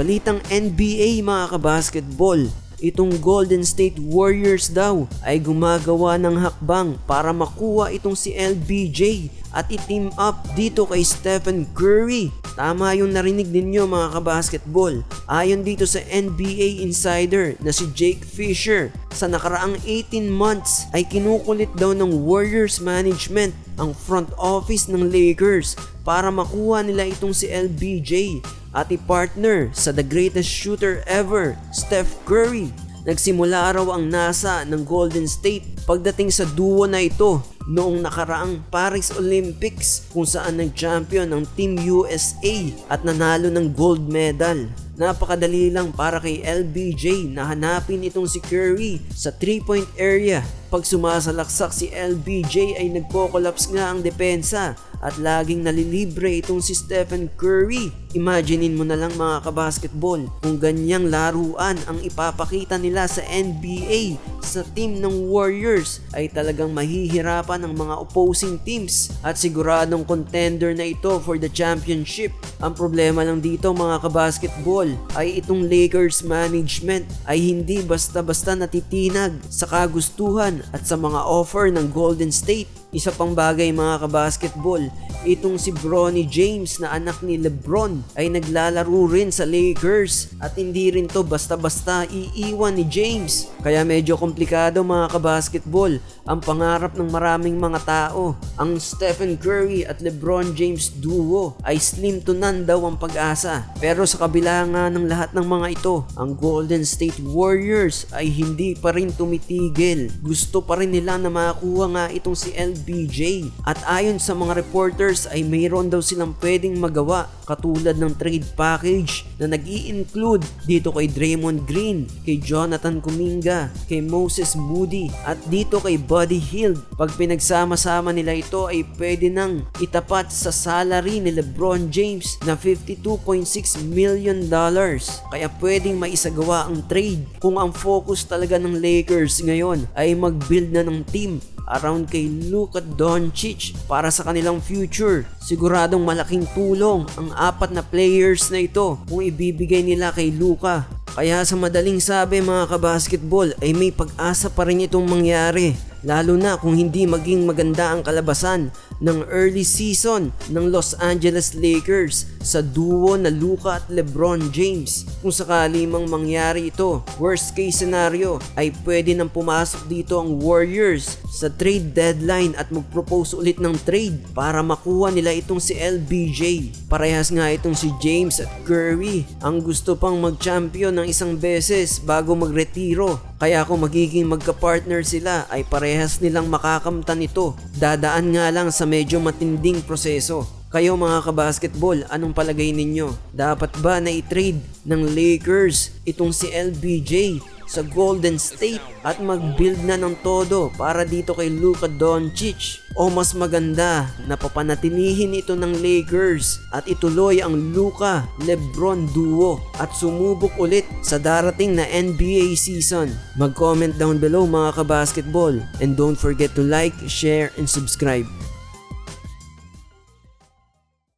Balitang NBA mga kabasketball, itong Golden State Warriors daw ay gumagawa ng hakbang para makuha itong si LBJ at i-team up dito kay Stephen Curry. Tama yung narinig ninyo mga kabasketball. Ayon dito sa NBA insider na si Jake Fisher, sa nakaraang 18 months ay kinukulit daw ng Warriors management ang front office ng Lakers para makuha nila itong si LBJ at i-partner sa the greatest shooter ever, Steph Curry. Nagsimula raw ang NASA ng Golden State pagdating sa duo na ito noong nakaraang Paris Olympics kung saan nag-champion ang Team USA at nanalo ng gold medal. Napakadali lang para kay LBJ na hanapin itong si Curry sa 3-point area. Pag sumasalaksak si LBJ ay nagko-collapse nga ang depensa at laging nalilibre itong si Stephen Curry. Imaginein mo na lang mga kabasketball kung ganyang laruan ang ipapakita nila sa NBA sa team ng Warriors ay talagang mahihirapan ang mga opposing teams at siguradong contender na ito for the championship. Ang problema lang dito mga kabasketball ay itong Lakers management ay hindi basta-basta natitinag sa kagustuhan at sa mga offer ng Golden State. Isa pang bagay mga kabasketball, itong si Bronny James na anak ni Lebron ay naglalaro rin sa Lakers at hindi rin to basta-basta iiwan ni James. Kaya medyo komplikado mga kabasketball ang pangarap ng maraming mga tao. Ang Stephen Curry at Lebron James duo ay slim to none daw ang pag-asa. Pero sa kabila nga ng lahat ng mga ito, ang Golden State Warriors ay hindi pa rin tumitigil. Gusto pa rin nila na makakuha nga itong si LBJ. At ayon sa mga reporters ay mayroon daw silang pwedeng magawa katulad ng trade package na nag include dito kay Draymond Green, kay Jonathan Kuminga, kay Moses Moody at dito kay Buddy Hield. Pag pinagsama-sama nila ito ay pwede nang itapat sa salary ni LeBron James na 52.6 million dollars. Kaya pwedeng maisagawa ang trade kung ang focus talaga ng Lakers ngayon ay mag-build na ng team around kay Luka Doncic para sa kanilang future. Siguradong malaking tulong ang apat na players na ito kung ibibigay nila kay Luka. Kaya sa madaling sabi mga kabasketball ay may pag-asa pa rin itong mangyari. Lalo na kung hindi maging maganda ang kalabasan ng early season ng Los Angeles Lakers sa duo na Luka at LeBron James. Kung sakali mang mangyari ito, worst case scenario ay pwede nang pumasok dito ang Warriors sa trade deadline at mag-propose ulit ng trade para makuha nila itong si LBJ. Parehas nga itong si James at Curry ang gusto pang mag-champion ng isang beses bago magretiro. Kaya kung magiging magka-partner sila ay parehas nilang makakamtan ito. Dadaan nga lang sa medyo matinding proseso. Kayo mga kabasketball, anong palagay ninyo? Dapat ba na i-trade ng Lakers itong si LBJ sa Golden State at mag-build na ng todo para dito kay Luka Doncic? O mas maganda na papanatilihin ito ng Lakers at ituloy ang Luka Lebron duo at sumubok ulit sa darating na NBA season? Mag-comment down below mga kabasketball and don't forget to like, share, and subscribe.